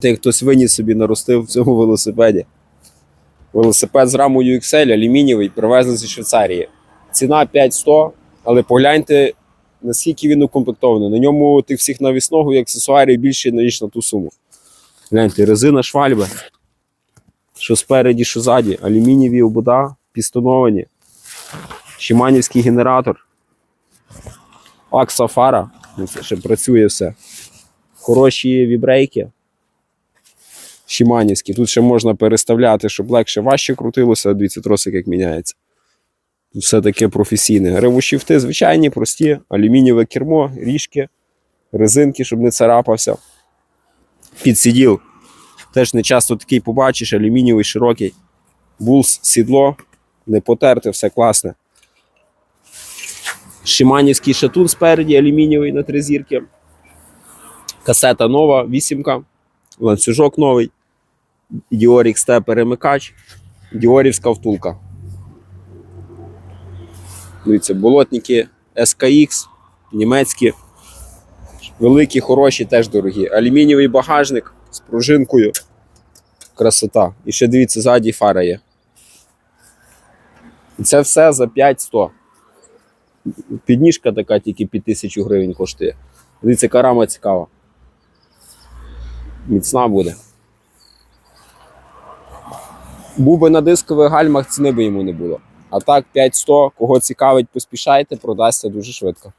Ти хтось виніс собі наростив в цьому велосипеді. Велосипед з рамою XL, алюмінієвий, привезли зі Швейцарії. Ціна 5100, але погляньте, наскільки він укомплектований. На ньому тих всіх навісного і аксесуарів більше, ніж на ту суму. Гляньте, резина швальби. Що спереді, що ззаді. Алюмінієві обода, пістоновані. Шиманівський генератор. Акса фара. Ну, ще працює все. Хороші вібрейки. Шиманівські. Тут ще можна переставляти, щоб легше важче крутилося. Дивіться, тросик як міняється. Тут все таке професійне. Ревошіфти звичайні, прості, алюмінієве кермо, ріжки, резинки, щоб не царапався. Підсиділ. Теж не часто такий побачиш, алюмінієвий широкий. Булс, сідло, не потерте, все класне. Шиманівський шатун спереді, алюмінієвий на три зірки. Касета нова, вісімка, ланцюжок новий. Dior XT перемикач, Діорівська втулка. Дивіться, болотники SKX, німецькі. Великі, хороші, теж дорогі. Алюмінієвий багажник з пружинкою. Красота. І ще дивіться, ззаді фара є. І це все за 5100. Підніжка така тільки під 1000 гривень коштує. Дивіться, яка рама цікава. Міцна буде. Був би на дискових гальмах, ціни би йому не було. А так, 5100, кого цікавить, поспішайте, продасться дуже швидко.